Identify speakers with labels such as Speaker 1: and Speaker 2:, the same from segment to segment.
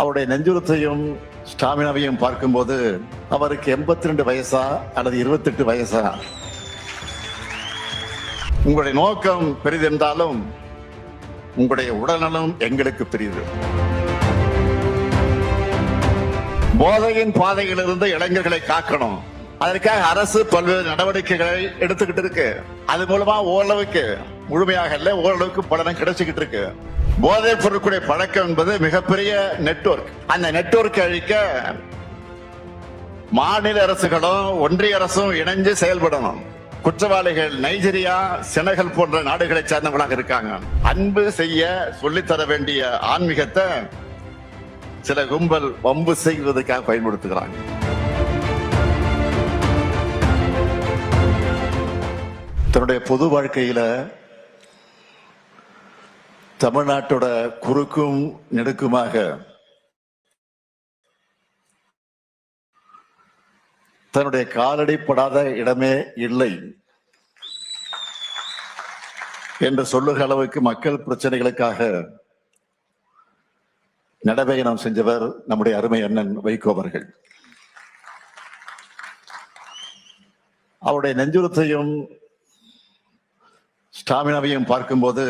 Speaker 1: அவருடைய நெஞ்சுரத்தையும் ஸ்டாமினாவையும் பார்க்கும்போது அவருக்கு எண்பத்தி ரெண்டு வயசா அல்லது இருபத்தெட்டு வயசா? உங்களுடைய நோக்கம் பெரிதென்றாலும் உங்களுடைய உடல்நலம் எங்களுக்கு பெரியது போதையின் பாதையிலிருந்து இளைஞர்களை காக்கணும். அதற்காக அரசு பல்வேறு நடவடிக்கைகளை எடுத்துக்கிட்டு இருக்கு. அது மூலமா ஓரளவுக்கு முழுமையாக இல்ல ஓரளவுக்கு பலனும் கிடைச்சுக்கிட்டு இருக்கு. போதைப் பொருட்களுடைய பழக்கம் என்பது மிகப்பெரிய நெட்வொர்க் அந்த நெட்வொர்க் அழிக்க மாநில அரசுகளும் ஒன்றிய அரசும் இணைஞ்சு செயல்படணும். குற்றவாளிகள் நைஜீரியா செனகல் போன்ற நாடுகளை சேர்ந்தவங்களாக இருக்காங்க. அன்பு செய்ய சொல்லித்தர வேண்டிய ஆன்மீகத்தை சில கும்பல் வம்பு செய்வதற்காக பயன்படுத்துகிறாங்க. தன்னுடைய பொது வாழ்க்கையில தமிழ்நாட்டோட குறுக்கும் நெடுக்குமாக தன்னுடைய காலடிப்படாத இடமே இல்லை என்று சொல்லுகிற அளவுக்கு மக்கள் பிரச்சனைகளுக்காக நடபயணம் செஞ்சவர் நம்முடைய அருமை அண்ணன் வைகோ அவர்கள். அவருடைய நெஞ்சுரத்தையும் ஸ்டாமினாவையும் பார்க்கும்போது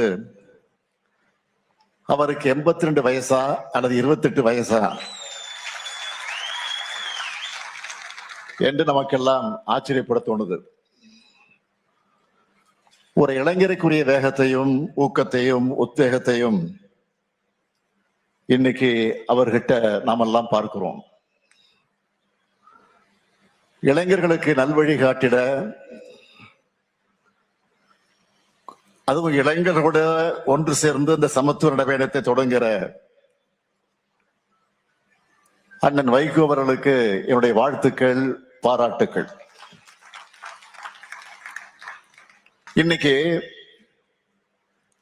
Speaker 1: அவருக்கு எண்பத்தி ரெண்டு வயசா அல்லது இருபத்தெட்டு வயசா? என்று நமக்கெல்லாம் ஆச்சரியப்பட தோணுது. ஒரு இளைஞருக்குரிய வேகத்தையும் ஊக்கத்தையும் உத்வேகத்தையும் இன்னைக்கு அவர்கிட்ட நாமெல்லாம் பார்க்கிறோம். இளைஞர்களுக்கு நல்வழி காட்டிட அதுவும் இளைஞர்களோட ஒன்று சேர்ந்து இந்த சமத்துவ நடைபயணத்தை தொடங்குகிற அண்ணன் வைகோ அவர்களுக்கு என்னுடைய வாழ்த்துக்கள் பாராட்டுக்கள். இன்னைக்கு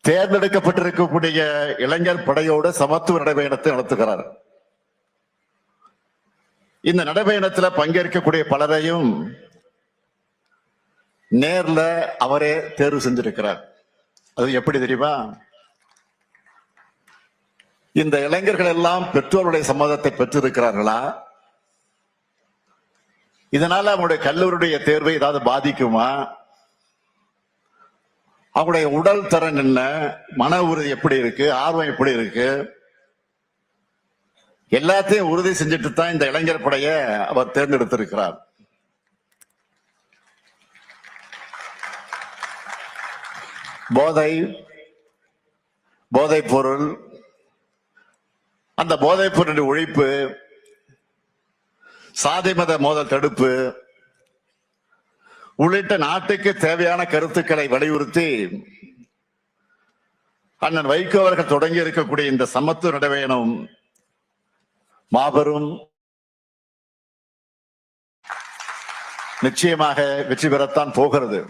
Speaker 1: தேர்ந்தெடுக்கப்பட்டிருக்கக்கூடிய இளைஞர் படையோட சமத்துவ நடைபயணத்தை நடத்துகிறார். இந்த நடைபயணத்தில் பங்கேற்கக்கூடிய பலரையும் நேர்ல அவரே தேர்வு செஞ்சிருக்கிறார். அது எப்படி தெரியுமா? இந்த இளைஞர்கள் எல்லாம் பெற்றோருடைய சம்மதத்தை பெற்றிருக்கிறார்களா? இதனால அவங்களுடைய கல்லூரியுடைய தேர்வை ஏதாவது பாதிக்குமா? அவங்களுடைய உடல் தரம் என்ன? மன உறுதி எப்படி இருக்கு? ஆர்வம் எப்படி இருக்கு? எல்லாத்தையும் உறுதி செஞ்சுட்டு தான் இந்த இளைஞர் படைய அவர் தேர்ந்தெடுத்திருக்கிறார். போதை போதைப் பொருள் அந்த போதைப் பொருளின் ஒழிப்பு சாதி மத மோதல் தடுப்பு உள்ளிட்ட நாட்டுக்கு தேவையான கருத்துக்களை வலியுறுத்தி அண்ணன் வைகோ அவர்கள் தொடங்கி இருக்கக்கூடிய இந்த சமத்துவ நடைபயணம் மாபெரும் நிச்சயமாக வெற்றி பெறத்தான் போகிறது.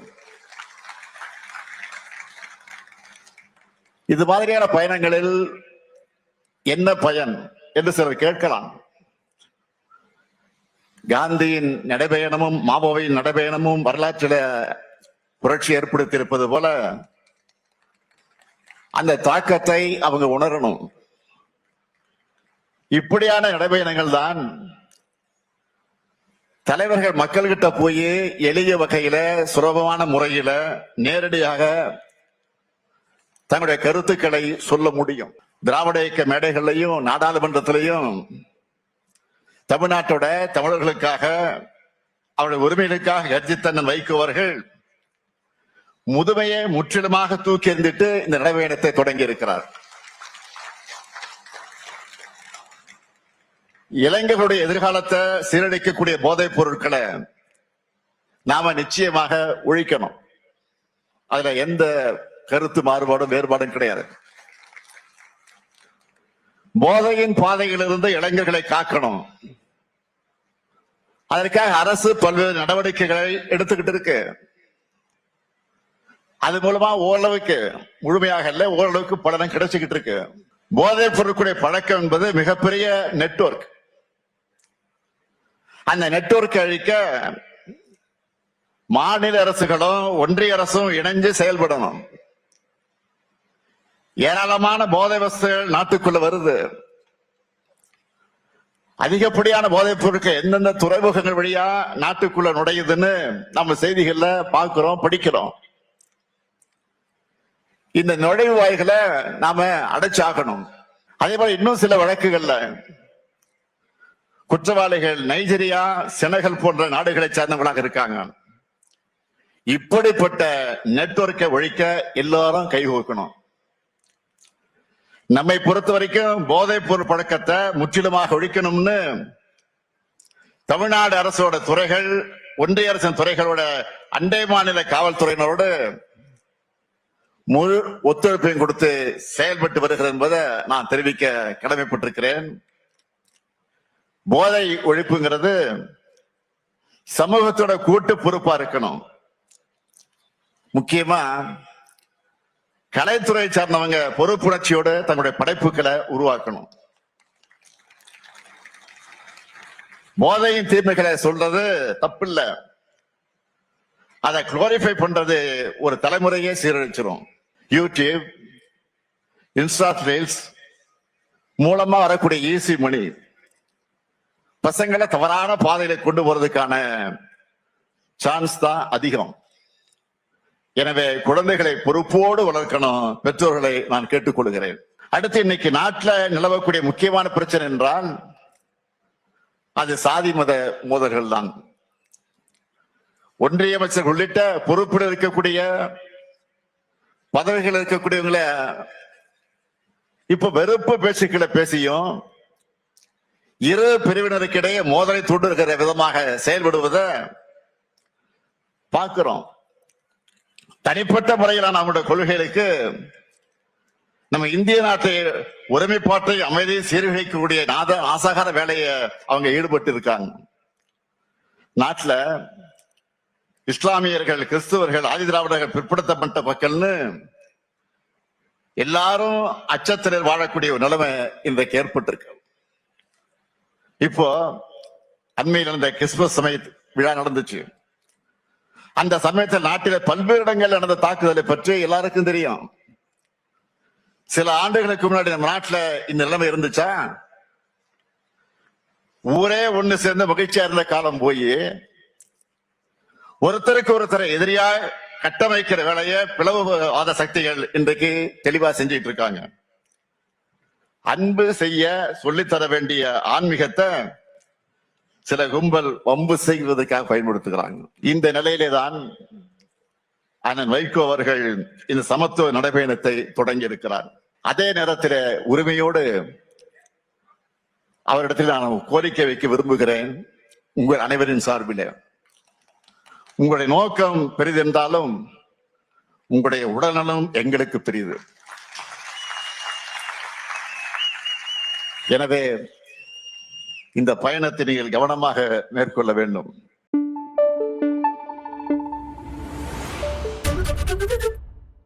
Speaker 1: இது மாதிரியான பயணங்களில் என்ன பயன் என்று சிலர் கேட்கலாம். காந்தியின் நடைபயணமும் மாபோவின் நடைபயணமும் வரலாற்றில புரட்சி ஏற்படுத்தியிருப்பது போல அந்த தாக்கத்தை அவங்க உணரணும். இப்படியான நடைபயணங்கள் தான் தலைவர்கள் மக்கள்கிட்ட போய் எளிய வகையில சுலபமான முறையில நேரடியாக தங்களுடைய கருத்துக்களை சொல்ல முடியும். திராவிட இயக்க மேடைகள்லையும் நாடாளுமன்றத்திலையும் தமிழ்நாட்டோட தமிழர்களுக்காக அவருடைய உரிமைகளுக்காக கர்ஜித்தன்னன் வைக்குவர்கள் முதுமையை முற்றிலுமாக தூக்கி எறிந்துட்டு இந்த நடைபயணத்தை தொடங்கி இருக்கிறார். இளைஞர்களுடைய எதிர்காலத்தை சீரழிக்கக்கூடிய போதைப் பொருட்களை நாம நிச்சயமாக ஒழிக்கணும். அதுல எந்த கருத்து மாறுபாடும் வேறுபாடும் கிடையாது. போதையின் பாதையிலிருந்து இளைஞர்களை காக்கணும். அதற்காக அரசு பல்வேறு நடவடிக்கைகளை எடுத்துக்கிட்டு இருக்கு. அது மூலமா ஓரளவுக்கு முழுமையாக இல்ல ஓரளவுக்கு பலனும் கிடைச்சுக்கிட்டு இருக்கு. போதைப் பொருட்களுடைய பழக்கம் என்பது மிகப்பெரிய நெட்வொர்க். அந்த நெட்வொர்க் அழிக்க மாநில அரசுகளும் ஒன்றிய அரசும் இணைஞ்சு செயல்படணும். ஏராளமான போதை வஸ்துகள் நாட்டுக்குள்ள வருது. அதிகப்படியான போதைப் பொருட்கள் எந்தெந்த துறைமுகங்கள் வழியா நாட்டுக்குள்ள நுழையுதுன்னு நம்ம செய்திகள்ல பார்க்கிறோம் படிக்கிறோம். இந்த நுழைவு வாய்களை நாம அடைச்சாகணும். அதே போல இன்னும் சில வழக்குகள்ல குற்றவாளிகள் நைஜீரியா செனகல் போன்ற நாடுகளை சேர்ந்தவங்களாக இருக்காங்க. இப்படிப்பட்ட நெட்வொர்க்கை ஒழிக்க எல்லாரும் கைகோக்கணும் நம்மை பொறுத்த வரைக்கும் போதைப் பொருள் பழக்கத்தை முற்றிலுமாக ஒழிக்கணும்னு தமிழ்நாடு அரசோட துறைகள் ஒன்றிய அரசின் துறைகளோட அண்டை மாநில காவல்துறையினரோடு முழு ஒத்துழைப்பையும் கொடுத்து செயல்பட்டு வருகிறது என்பதை நான் தெரிவிக்க கடமைப்பட்டிருக்கிறேன். போதை ஒழிப்புங்கிறது சமூகத்தோட கூட்டு பொறுப்பா இருக்கணும். முக்கியமா கலைத்துறை சார்ந்தவங்க பொறுப்புணர்ச்சியோடு தங்களுடைய படைப்புகளை உருவாக்கணும். போதையின் தீமைகளை சொல்றது தப்பில்ல. அதை குளோரிஃபை பண்றது ஒரு தலைமுறையே சீரழிச்சிரும். யூடியூப் இன்ஸ்டா ரீல்ஸ் மூலமா வரக்கூடிய ஈஸி மணி பசங்களை தவறான பாதையில கொண்டு போறதுக்கான சான்ஸ் தான் அதிகம். எனவே குழந்தைகளை பொறுப்போடு வளர்க்கணும் பெற்றோர்களை நான் கேட்டுக்கொள்கிறேன். அடுத்து இன்னைக்கு நாட்டில் நிலவக்கூடிய முக்கியமான பிரச்சனை என்றால் அது சாதி மத மோதல்கள் தான். ஒன்றிய அமைச்சர் உள்ளிட்ட பொறுப்பில் இருக்கக்கூடிய பதவிகள் இருக்கக்கூடியவங்கள இப்ப வெறுப்பு பேச்சுக்களை பேசியும் இரு பிரிவினருக்கிடையே மோதலை தூண்டுகிற விதமாக செயல்படுவதை பார்க்கிறோம். தனிப்பட்ட முறையிலான நம்முடைய கொள்கைகளுக்கு நம்ம இந்திய நாட்டை ஒருமைப்பாட்டை அமைதியை சீர்குலைக்கக்கூடிய நாத ஆசகார வேலையை அவங்க ஈடுபட்டு இருக்காங்க. நாட்டுல இஸ்லாமியர்கள் கிறிஸ்துவர்கள் ஆதிதிராவிடர்கள் பிற்படுத்தப்பட்ட மக்கள்னு எல்லாரும் அச்சத்தினர் வாழக்கூடிய ஒரு நிலைமை இன்றைக்கு ஏற்பட்டிருக்கு. இப்போ அண்மையில் நடந்த கிறிஸ்துமஸ் சமய விழா நடந்துச்சு. அந்த சமயத்தில் நாட்டில பல்வேறு இடங்கள் நடந்த தாக்குதலை பற்றி எல்லாருக்கும் தெரியும். சில ஆண்டுகளுக்கு முன்னாடி நம்ம நாட்டுல இந்த நிலைமை இருந்துச்சா? ஊரே ஒண்ணு சேர்ந்து மகிழ்ச்சியா இருந்த காலம் போய் ஒருத்தருக்கு ஒருத்தரை எதிரியா கட்டமைக்கிற வேலையை பிளவுவாத சக்திகள் இன்றைக்கு தெளிவா செஞ்சுட்டு இருக்காங்க. அன்பு செய்ய சொல்லித்தர வேண்டிய ஆன்மீகத்தை சில கும்பல் வம்பு செய்வதற்காக பயன்படுத்துகிறாங்க. இந்த நிலையிலே தான் அண்ணன் வைகோ அவர்கள் இந்த சமத்துவ நடைபயணத்தை தொடங்கி இருக்கிறார் அதே நேரத்தில் உரிமையோடு அவரிடத்தில் நான் கோரிக்கை வைக்க விரும்புகிறேன். உங்கள் அனைவரின் சார்பிலே. உங்களுடைய நோக்கம் பெரிதென்றாலும் உங்களுடைய உடல்நலம் எங்களுக்கு பெரியது. எனவே இந்த பயணத்தை நீங்கள் கவனமாக மேற்கொள்ள வேண்டும்.